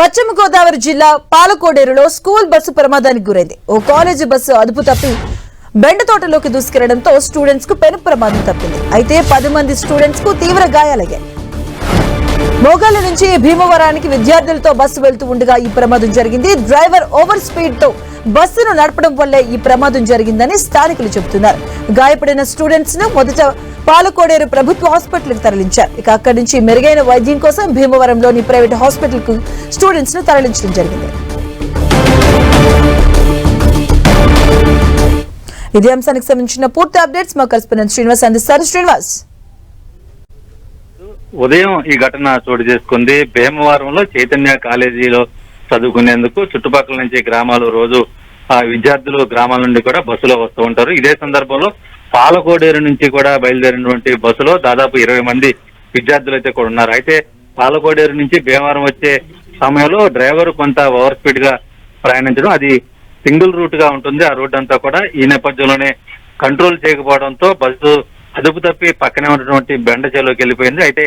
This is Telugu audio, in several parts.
పశ్చిమ గోదావరి జిల్లా పాలకోడేరులో స్కూల్ బస్సు ప్రమాదానికి గురైంది. ఓ కాలేజీ బస్సు అదుపు తప్పి బెండ తోటలోకి దూసుకెళ్ళడంతో స్టూడెంట్స్కు పెను ప్రమాదం తప్పింది. అయితే పది మంది స్టూడెంట్స్కు తీవ్ర గాయాలయ్యాయి. మోగాల నుంచి భీమవరానికి విద్యార్థులతో బస్సు వెళ్తూ ఉండగా ఈ ప్రమాదం జరిగింది. డ్రైవర్ ఓవర్ స్పీడ్తో బస్సును నడపడం వల్లే ఈ ప్రమాదం జరిగిందని స్థానికులు చెబుతున్నారు. గాయపడిన స్టూడెంట్స్ను మొదట పాలకోడేరు ప్రభుత్వ హాస్పిటల్కు తరలించారు. ఇక అక్కడి నుంచి మెరుగైన వైద్యం కోసం భీమవరంలోని ప్రైవేట్ హాస్పిటల్కు స్టూడెంట్స్ను తరలించడం జరిగింది. ఇదే అంశానికి సంబంధించిన పూర్తి అప్డేట్స్ మా కరెస్పాండెంట్ శ్రీనివాస్ అందిస్తారు. శ్రీనివాస్. ఉదయం ఈ ఘటన చోటు చేసుకుంది. భీమవరంలో చైతన్య కాలేజీలో చదువుకునేందుకు చుట్టుపక్కల నుంచి గ్రామాలు రోజు ఆ విద్యార్థులు గ్రామాల నుండి కూడా బస్సులో వస్తూ ఉంటారు. ఇదే సందర్భంలో పాలకోడేరు నుంచి కూడా బయలుదేరినటువంటి బస్సులో దాదాపు ఇరవై మంది విద్యార్థులు అయితే కూడా ఉన్నారు. అయితే పాలకోడేరు నుంచి భీమవరం వచ్చే సమయంలో డ్రైవర్ కొంత ఓవర్ స్పీడ్గా ప్రయాణించడం అది సింగిల్ రూట్గా ఉంటుంది. ఆ రూట్ అంతా కూడా ఈ నేపథ్యంలోనే కంట్రోల్ చేయకపోవడంతో బస్సు అదుపు తప్పి పక్కనే ఉన్నటువంటి బెండ చేలోకి వెళ్ళిపోయింది. అయితే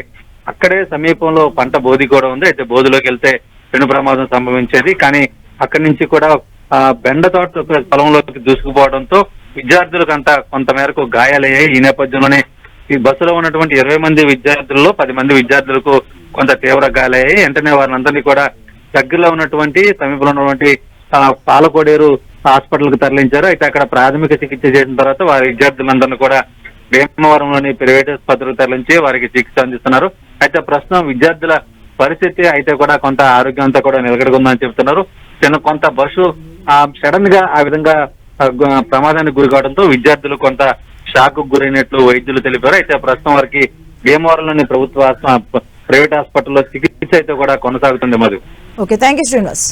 అక్కడే సమీపంలో పంట బోధి కూడా ఉంది. అయితే బోధిలోకి వెళ్తే పెను ప్రమాదం సంభవించేది. కానీ అక్కడి నుంచి కూడా ఆ బెండ తోట పొలంలోకి దూసుకుపోవడంతో విద్యార్థులకు అంతా కొంత మేరకు గాయాలయ్యాయి. ఈ నేపథ్యంలోనే ఈ బస్సులో ఉన్నటువంటి ఇరవై మంది విద్యార్థుల్లో పది మంది విద్యార్థులకు కొంత తీవ్ర గాయాలయ్యాయి. వెంటనే వారిని అందరినీ కూడా దగ్గరలో ఉన్నటువంటి సమీపంలో ఉన్నటువంటి పాలకోడేరు హాస్పిటల్కు తరలించారు. అయితే అక్కడ ప్రాథమిక చికిత్స చేసిన తర్వాత వారి విద్యార్థులందరినీ కూడా భీమవరంలోని ప్రైవేట్ ఆసుపత్రికి తరలించి వారికి చికిత్స అందిస్తున్నారు. అయితే ప్రస్తుతం విద్యార్థుల పరిస్థితి అయితే కూడా కొంత ఆరోగ్యం అంతా కూడా నిలకడగుందని చెప్తున్నారు. చిన్న కొంత బస్సు సడన్గా ఆ విధంగా ప్రమాదానికి గురి కావడంతో విద్యార్థులు కొంత షాక్ గురైనట్లు వైద్యులు తెలిపారు. అయితే ప్రస్తుతం వారికి భీమవరంలోని ప్రభుత్వ ప్రైవేట్ హాస్పిటల్లో చికిత్స అయితే కూడా కొనసాగుతుంది. Madhu okay thank you Srinivas